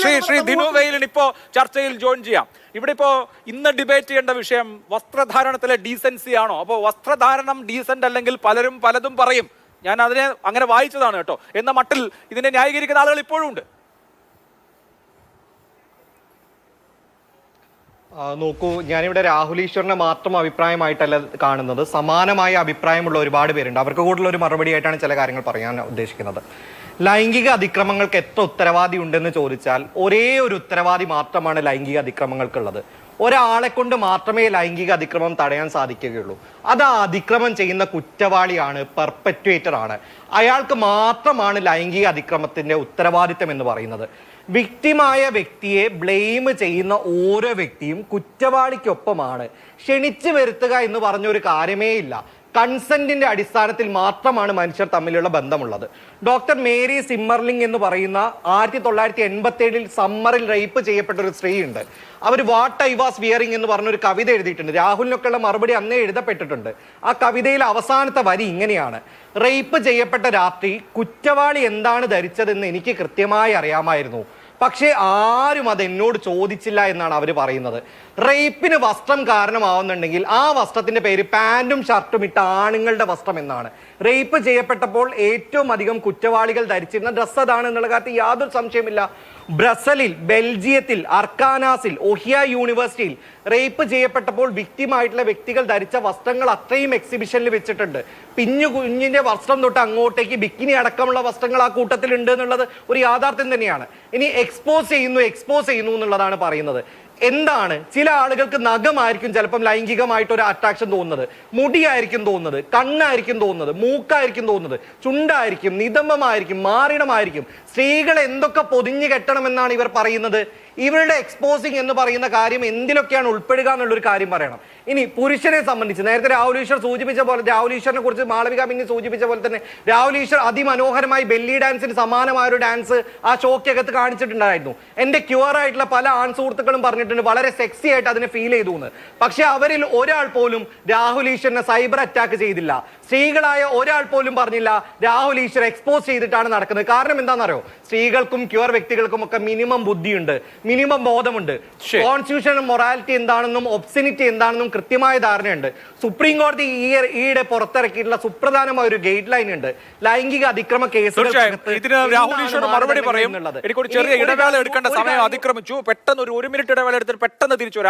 ശ്രീ- ശ്രീ- ദിനു വെയിലിന് ഇപ്പോ ചർച്ചയിൽ ജോയിൻ ചെയ്യാം. ഇവിടെ ഇപ്പോ ഇന്ന് ഡിബേറ്റ് ചെയ്യേണ്ട വിഷയം വസ്ത്രധാരണത്തിലെ ഡീസൻസി ആണോ? അപ്പോൾ വസ്ത്രധാരണം ഡീസന്റ് അല്ലെങ്കിൽ പലരും പലതും പറയും. ഞാൻ അതിനെ അങ്ങനെ വായിച്ചതാണ് കേട്ടോ. എന്ന മട്ടിൽ ഇതിനെ ന്യായീകരിക്കുന്ന ആളുകൾ ഇപ്പോഴും ഉണ്ട്. നോക്കൂ ഞാനിവിടെ രാഹുൽ ഈശ്വറിനെ മാത്രം അഭിപ്രായമായിട്ടല്ല കാണുന്നത്. സമാനമായ അഭിപ്രായമുള്ള ഒരുപാട് പേരുണ്ട്. അവർക്ക് കൂടുതൽ ഒരു മറുപടി ആയിട്ടാണ് ചില കാര്യങ്ങൾ പറയാൻ ഉദ്ദേശിക്കുന്നത്. ലൈംഗിക അതിക്രമങ്ങൾക്ക് എത്ര ഉത്തരവാദി ഉണ്ടെന്ന് ചോദിച്ചാൽ ഒരേ ഒരു ഉത്തരവാദി മാത്രമാണ് ലൈംഗിക അതിക്രമങ്ങൾക്കുള്ളത്. ഒരാളെ കൊണ്ട് മാത്രമേ ലൈംഗിക അതിക്രമം തടയാൻ സാധിക്കുകയുള്ളൂ. അത് ആ അതിക്രമം ചെയ്യുന്ന കുറ്റവാളിയാണ് പെർപ്പറ്റുവേറ്റർ ആണ്. അയാൾക്ക് മാത്രമാണ് ലൈംഗിക അതിക്രമത്തിന്റെ ഉത്തരവാദിത്തം എന്ന് പറയുന്നത്. വിക്ടിമായ വ്യക്തിയെ ബ്ലെയിം ചെയ്യുന്ന ഓരോ വ്യക്തിയും കുറ്റവാളിക്കൊപ്പമാണ്. ക്ഷണിച്ചു വരുത്തുക എന്ന് പറഞ്ഞൊരു കാര്യമേ ഇല്ല. കൺസെന്റിന്റെ അടിസ്ഥാനത്തിൽ മാത്രമാണ് മനുഷ്യർ തമ്മിലുള്ള ബന്ധമുള്ളത്. ഡോക്ടർ മേരി സിമ്മർലിംഗ് എന്ന് പറയുന്ന ആയിരത്തി തൊള്ളായിരത്തി എൺപത്തി ഏഴിൽ സമ്മറിൽ റേപ്പ് ചെയ്യപ്പെട്ട ഒരു സ്ത്രീയുണ്ട്. അവർ വാട്ട് ഐ വാസ് വിയറിംഗ് എന്ന് പറഞ്ഞൊരു കവിത എഴുതിയിട്ടുണ്ട്. രാഹുലിനൊക്കെയുള്ള മറുപടി അന്നേ എഴുതപ്പെട്ടിട്ടുണ്ട്. ആ കവിതയിലെ അവസാനത്തെ വരി ഇങ്ങനെയാണ്. റേപ്പ് ചെയ്യപ്പെട്ട രാത്രി കുറ്റവാളി എന്താണ് ധരിച്ചതെന്ന് എനിക്ക് കൃത്യമായി അറിയാമായിരുന്നു. പക്ഷേ ആരും അത് എന്നോട് ചോദിച്ചില്ല എന്നാണ് അവർ പറയുന്നത്. റേപ്പിന് വസ്ത്രം കാരണമാവുന്നുണ്ടെങ്കിൽ ആ വസ്ത്രത്തിന്റെ പേര് പാന്റും ഷർട്ടും ഇട്ട ആണുങ്ങളുടെ വസ്ത്രം എന്നാണ്. റേപ്പ് ചെയ്യപ്പെട്ടപ്പോൾ ഏറ്റവും അധികം കുറ്റവാളികൾ ധരിച്ചിരുന്ന ഡ്രസ്സ് അതാണ് എന്നുള്ള കാര്യത്തിൽ യാതൊരു സംശയമില്ല ബ്രസലിൽ ബെൽജിയത്തിൽ അർക്കാനാസിൽ ഒഹിയ യൂണിവേഴ്സിറ്റിയിൽ റേപ്പ് ചെയ്യപ്പെട്ടപ്പോൾ വിക്ടിമായിട്ടുള്ള വ്യക്തികൾ ധരിച്ച വസ്ത്രങ്ങൾ അത്രയും എക്സിബിഷനിൽ വെച്ചിട്ടുണ്ട്. പിഞ്ഞു കുഞ്ഞിന്റെ വസ്ത്രം തൊട്ട് അങ്ങോട്ടേക്ക് ബിക്കിനി അടക്കമുള്ള വസ്ത്രങ്ങൾ ആ കൂട്ടത്തിൽ ഉണ്ട് എന്നുള്ളത് ഒരു യാഥാർത്ഥ്യം തന്നെയാണ്. ഇനി എക്സ്പോസ് ചെയ്യുന്നു എക്സ്പോസ് ചെയ്യുന്നു എന്നുള്ളതാണ് പറയുന്നത്. എന്താണ്? ചില ആളുകൾക്ക് നഖമായിരിക്കും ചിലപ്പം ലൈംഗികമായിട്ട് ഒരു അട്രാക്ഷൻ തോന്നുന്നത്. മുടിയായിരിക്കും തോന്നുന്നത്. കണ്ണായിരിക്കും തോന്നുന്നത്. മൂക്കായിരിക്കും തോന്നുന്നത്. ചുണ്ടായിരിക്കും നിതംബമായിരിക്കും മാറിടമായിരിക്കും. സ്ത്രീകൾ എന്തൊക്കെ പൊതിഞ്ഞു കെട്ടണമെന്നാണ് ഇവർ പറയുന്നത്? ഇവരുടെ എക്സ്പോസിങ് എന്ന് പറയുന്ന കാര്യം എന്തിലൊക്കെയാണ് ഉൾപ്പെടുക എന്നുള്ളൊരു കാര്യം പറയണം. ഇനി പുരുഷനെ സംബന്ധിച്ച് നേരത്തെ രാഹുൽ ഈശ്വർ സൂചിപ്പിച്ച പോലെ രാഹുൽ ഈശ്വറിനെ കുറിച്ച് മാളവിക പിന്നെ സൂചിപ്പിച്ച പോലെ തന്നെ രാഹുൽ ഈശ്വർ അതിമനോഹരമായി ബെല്ലി ഡാൻസിന് സമാനമായ ഒരു ഡാൻസ് ആ ഷോക്കകത്ത് കാണിച്ചിട്ടുണ്ടായിരുന്നു. എന്റെ ക്യൂർ ആയിട്ടുള്ള പല ആൺ സുഹൃത്തുക്കളും പറഞ്ഞിട്ടുണ്ട് വളരെ സെക്സി ആയിട്ട് അതിനെ ഫീൽ ചെയ്തു എന്ന്. പക്ഷെ അവരിൽ ഒരാൾ പോലും രാഹുൽ ഈശ്വറിനെ സൈബർ അറ്റാക്ക് ചെയ്തില്ല. സ്ത്രീകളായ ഒരാൾ പോലും പറഞ്ഞില്ല രാഹുൽ ഈശ്വർ എക്സ്പോസ് ചെയ്തിട്ടാണ് നടക്കുന്നത്. കാരണം എന്താണെന്നറിയോ? സ്ത്രീകൾക്കും ക്യൂർ വ്യക്തികൾക്കും ഒക്കെ മിനിമം ബുദ്ധിയുണ്ട്. മിനിമം ബോധമുണ്ട്. കോൺസ്റ്റിറ്റ്യൂഷണൽ കോൺസ്റ്റിറ്റ്യൂഷൻ മൊറാലിറ്റി എന്താണെന്നും ഒബ്സിനിറ്റി എന്താണെന്നും കൃത്യമായ ധാരണയുണ്ട്. സുപ്രീം കോടതി ഈ ഈയിടെ പുറത്തിറക്കിയിട്ടുള്ള സുപ്രധാനമായ ഒരു ഗൈഡ് ലൈൻ ഉണ്ട്. ലൈംഗിക അതിക്രമ കേസുകൾ മറുപടി പറയും. ചെറിയ ഇടവേള എടുക്കേണ്ട സമയം അതിക്രമിച്ചു. പെട്ടെന്ന് ഒരു ഒരു മിനിറ്റ് ഇടവേള എടുത്തിട്ട് പെട്ടെന്ന് തിരിച്ചു